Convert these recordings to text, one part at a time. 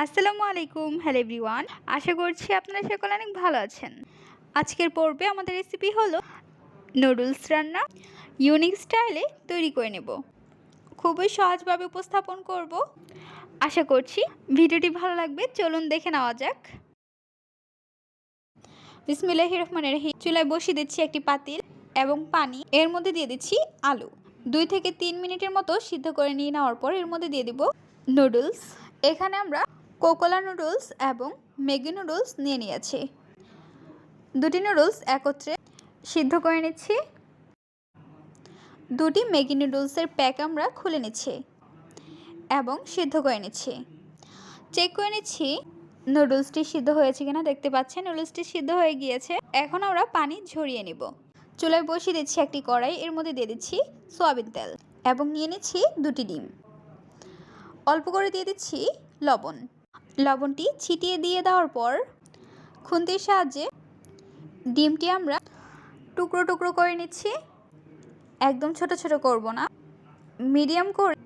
আসসালামু আলাইকুম, hello everyone. আশা করছি আপনারা সকলে অনেক ভালো আছেন। আজকের পর্বে আমাদের রেসিপি হলো নুডলস রান্না। ইউনিক স্টাইলে তৈরি করে নেব। খুবই সহজভাবে উপস্থাপন করব। আশা করছি ভিডিওটি ভালো লাগবে। চলুন দেখে নেওয়া যাক। বিসমিল্লাহির রহমানির রহিম। চুলায় বসিয়ে দিচ্ছি একটি পাতিল এবং পানি। এর মধ্যে দিয়ে দিচ্ছি আলু। দুই থেকে তিন মিনিটের মতো সিদ্ধ করে নিয়ে নেওয়ার পর এর মধ্যে দিয়ে দিব নুডলস এখানে আমরা কোকোলা নুডলস এবং ম্যাগি নুডলস নিয়ে নিয়েছি। দুটি নুডলস একত্রে সিদ্ধ করে নিচ্ছি। দুটি ম্যাগি নুডলসের প্যাক আমরা খুলে নিচ্ছি এবং সিদ্ধ করে নিচ্ছি। চেক করে নিচ্ছি নুডলসটি সিদ্ধ হয়েছে কিনা, দেখতে পাচ্ছেন নুডলসটি সিদ্ধ হয়ে গিয়েছে। এখন আমরা পানি ঝরিয়ে নিব। চুলায় বসিয়ে দিচ্ছি একটি কড়াই, এর মধ্যে দিয়ে দিচ্ছি সয়াবিন তেল এবং নিয়ে নিচ্ছি দুটি ডিম। অল্প করে দিয়ে দিচ্ছি লবণ। লবণটি ছিটিয়ে দিয়ে দেওয়ার পর খুন্তির সাহায্যে ডিমটি আমরা টুকরো টুকরো করে নিচ্ছি। একদম ছোট ছোট করব না। মিডিয়াম করে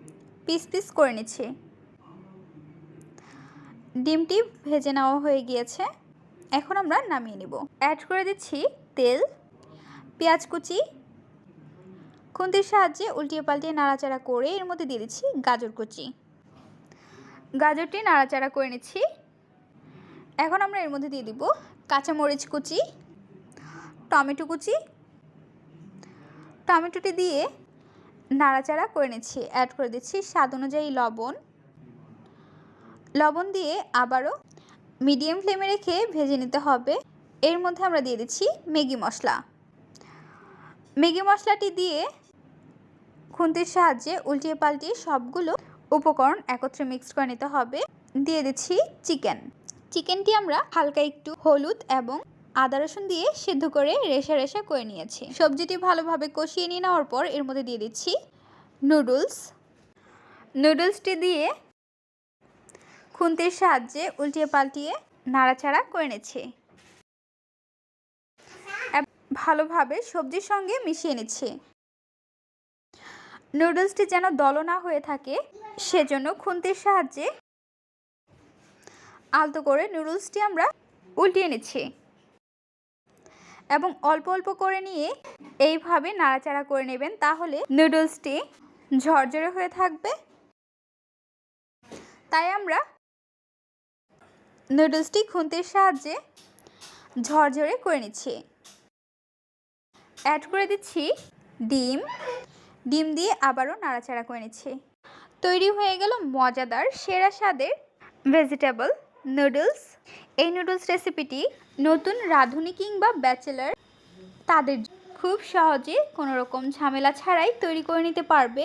পিস পিস করে নিচ্ছি। ডিমটি ভেজে নেওয়া হয়ে গিয়েছে। এখন আমরা নামিয়ে নিব। অ্যাড করে দিচ্ছি তেল, পেঁয়াজ কুচি। খুন্তির সাহায্যে উল্টিয়ে পাল্টিয়ে নাড়াচাড়া করে এর মধ্যে দিয়ে দিচ্ছি গাজর কুচি। গাজরটি নাড়াচাড়া করে নিচ্ছি। এখন আমরা এর মধ্যে দিয়ে দিব কাঁচামরিচ কুচি, টমেটো কুচি। টমেটোটি দিয়ে নাড়াচাড়া করে নিচ্ছি অ্যাড করে দিচ্ছি স্বাদ অনুযায়ী লবণ। লবণ দিয়ে আবারও মিডিয়াম ফ্লেমে রেখে ভেজে নিতে হবে। এর মধ্যে আমরা দিয়ে দিচ্ছি ম্যাগি মশলা। ম্যাগি মশলাটি দিয়ে খুন্তির সাহায্যে উল্টিয়ে পাল্টিয়ে সবগুলো উপকরণ একত্রে মিক্সড করে নিতে হবে। দিয়ে দিচ্ছি চিকেন চিকেনটি আমরা হালকা একটু হলুদ এবং আদা রসুন দিয়ে সিদ্ধ করে রেশা রেশা করে নিয়েছি। সবজিটি ভালোভাবে কষিয়ে নিয়ে নেওয়ার পর এর মধ্যে দিয়ে দিচ্ছি নুডলস নুডলসটি দিয়ে খুন্তির সাহায্যে উল্টিয়ে পাল্টিয়ে নাড়াচাড়া করে নিচ্ছি। ভালোভাবে সবজির সঙ্গে মিশিয়ে নিচ্ছি। নুডলসটি যেন দল না হয়ে থাকে, সেজন্য খুন্তির সাহায্যে আলতো করে নুডলসটি আমরা উল্টিয়ে নিচ্ছি। এবং অল্প অল্প করে নিয়ে এইভাবে নাড়াচাড়া করে নেবেন, তাহলে নুডলসটি ঝরঝরে হয়ে থাকবে। তাই আমরা নুডলসটি খুন্তির সাহায্যে ঝরঝরে করে নিচ্ছি। অ্যাড করে দিচ্ছি ডিম। ডিম দিয়ে আবারও নাড়াচাড়া করে নিচ্ছি। তৈরি হয়ে গেল মজাদার সেরা স্বাদের ভেজিটেবল নুডলস এই নুডলস রেসিপিটি নতুন রাঁধুনি কিংবা ব্যাচেলার তাদের খুব সহজে কোনো রকম ঝামেলা ছাড়াই তৈরি করে নিতে পারবে।